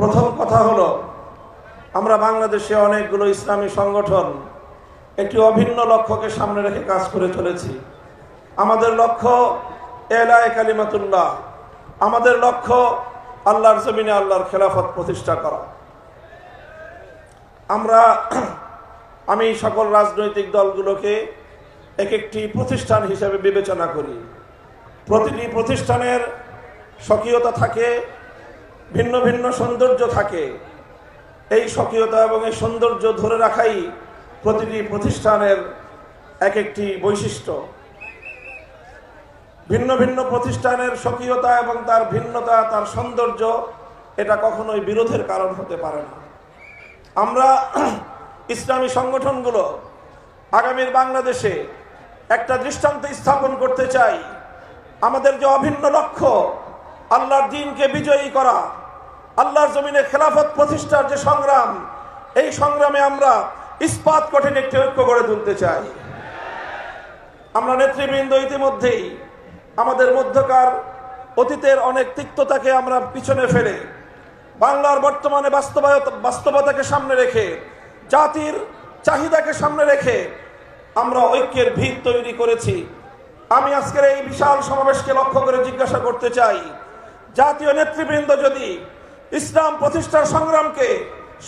প্রথম কথা হলো, আমরা বাংলাদেশে অনেকগুলো ইসলামী সংগঠন একটি অভিন্ন লক্ষ্যকে সামনে রেখে কাজ করে চলেছি। আমাদের লক্ষ্য এলায় কালিমাতুল্লাহ। আমাদের লক্ষ্য আল্লাহর জমিনে আল্লাহর খেলাফত প্রতিষ্ঠা করা। আমরা, আমি সকল রাজনৈতিক দলগুলোকে এক একটি প্রতিষ্ঠান হিসেবে বিবেচনা করি। প্রতিটি প্রতিষ্ঠানের স্বকীয়তা থাকে ভিন্ন ভিন্ন সৌন্দর্য থাকে। এই স্বকীয়তা এবং এই সৌন্দর্য ধরে রাখাই প্রতিটি প্রতিষ্ঠানের এক একটি বৈশিষ্ট্য। ভিন্ন ভিন্ন প্রতিষ্ঠানের স্বকীয়তা এবং তার ভিন্নতা, তার সৌন্দর্য, এটা কখনোই বিরোধের কারণ হতে পারে না। আমরা ইসলামী সংগঠনগুলো আগামীর বাংলাদেশে একটা দৃষ্টান্ত স্থাপন করতে চাই। আমাদের যে অভিন্ন লক্ষ্য আল্লাহর দিনকে বিজয়ী করা, আল্লাহর জমিনে খেলাফত প্রতিষ্ঠার যে সংগ্রাম, এই সংগ্রামে আমরা ইস্পাত কঠিন একটি ঐক্য গড়ে তুলতে চাই। আমরা নেতৃবৃন্দ ইতিমধ্যেই আমাদের মধ্যকার অতীতের অনেক তিক্ততাকে আমরা পিছনে ফেলে, বাংলার বর্তমানে বাস্তবায়ত বাস্তবতাকে সামনে রেখে, জাতির চাহিদাকে সামনে রেখে আমরা ঐক্যের ভিত তৈরি করেছি। আমি আজকের এই বিশাল সমাবেশকে লক্ষ্য করে জিজ্ঞাসা করতে চাই জাতীয় নেতৃবৃন্দ যদি ইসলাম প্রতিষ্ঠার সংগ্রামকে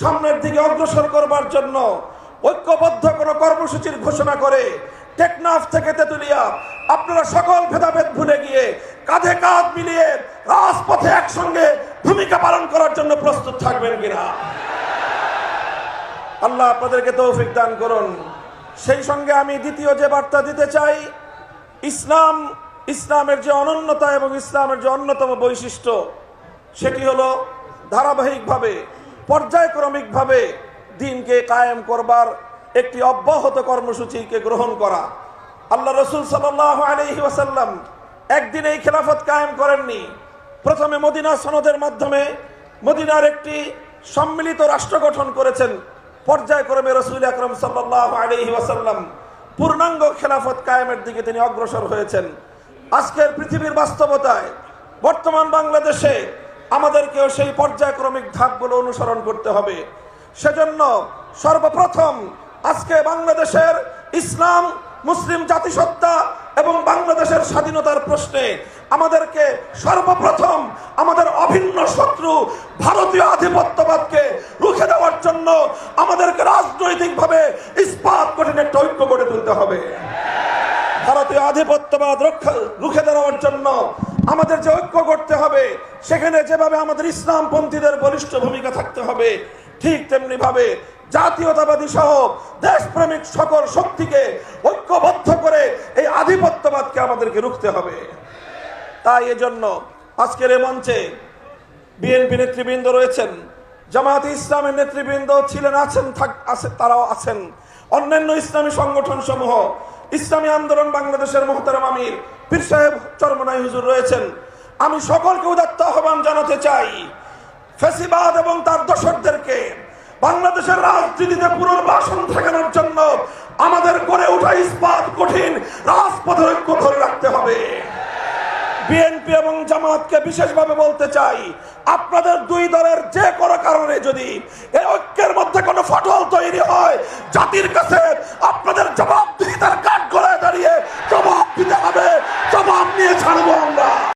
সামনের দিকে অগ্রসর করবার জন্য ঐক্যবদ্ধ কোনো কর্মসূচির ঘোষণা করে, টেকনাফ থেকে তেতুলিয়া, আপনারা সকল ভেদাভেদ ভুলে গিয়ে কাঁধে কাঁধ মিলিয়ে রাজপথে একসঙ্গে ভূমিকা পালন করার জন্য প্রস্তুত থাকবেন কিনা? আল্লাহ আপনাদেরকে তৌফিক দান করুন। সেই সঙ্গে আমি দ্বিতীয় যে বার্তা দিতে চাই, ইসলাম ইসলামের যে অনন্যতা এবং ইসলামের যে অন্যতম বৈশিষ্ট্য, সেটি হলো ধারাবাহিকভাবে, পর্যায়ক্রমিকভাবে দিনকে কায়েম করবার একটি অব্যাহত কর্মসূচিকে গ্রহণ করা। আল্লাহ রসুল সাল্লাহ একদিন এই খেলাফত কায়েম করেননি। প্রথমে মদিনা সনদের মাধ্যমে মদিনার একটি সম্মিলিত রাষ্ট্র গঠন করেছেন। পর্যায়ক্রমে রসুল আকরম সাল্লাহ আলহি পূর্ণাঙ্গ খেলাফত কায়েমের দিকে তিনি অগ্রসর হয়েছেন। আজকের পৃথিবীর বাস্তবতায় বর্তমান বাংলাদেশে আমাদেরকেও সেই পর্যায়ক্রমিক ধাপগুলো অনুসরণ করতে হবে। সেজন্য সর্বপ্রথম আজকে বাংলাদেশের ইসলাম, মুসলিম জাতিসত্তা এবং বাংলাদেশের স্বাধীনতার প্রশ্নে আমাদেরকে সর্বপ্রথম আমাদের অভিন্ন শত্রু ভারতীয় আধিপত্যবাদকে রুখে দেওয়ার জন্য আমাদেরকে রাজনৈতিকভাবে ইস্পাত কঠিন একটা ঐক্য গড়ে তুলতে হবে। আধিপত্যবাদ রক্ষা, রুখে দেওয়ার জন্য আমাদের যে ঐক্য করতে হবে, সেখানে যেভাবে আমাদের ইসলামপন্থীদের বলিষ্ঠ ভূমিকা থাকতে হবে, ঠিক তেমনি ভাবে জাতীয়তাবাদী সহ দেশপ্রেমিক সকল শক্তিকে ঐক্যবদ্ধ করে এই আধিপত্যবাদকে আমাদেরকে রুখতে হবে। তাই এজন্য আজকের এ মঞ্চে বিএনপি নেতৃবৃন্দ রয়েছেন, জামায়াতে ইসলামের নেতৃবৃন্দ ছিলেন, আছেন, থাক, আছে, তারাও আছেন, অন্যান্য ইসলামী সংগঠন সমূহ ইসলামী আন্দোলন বাংলাদেশের মোহতারাম আমির। পীর সাহেব চরমনাই হুজুর রয়েছেন। আমি সকলকে উদাত্ত আহ্বান জানাতে চাই। ফেসিবাদ এবং তার দোসরদেরকে বাংলাদেশের রাজনীতিতে পুনর্বাসন ঠেকানোর জন্য আমাদের গড়ে ওঠা ইস্পাত কঠিন রাজপথের ঐক্য ধরে রাখতে হবে। বিএনপি এবং জামাতকে বিশেষভাবে বলতে চাই, আপনাদের দুই দলের যে কোনো কারণে যদি এই ঐক্যের মধ্যে কোনো ফটল তৈরি হয়, জাতির কাছে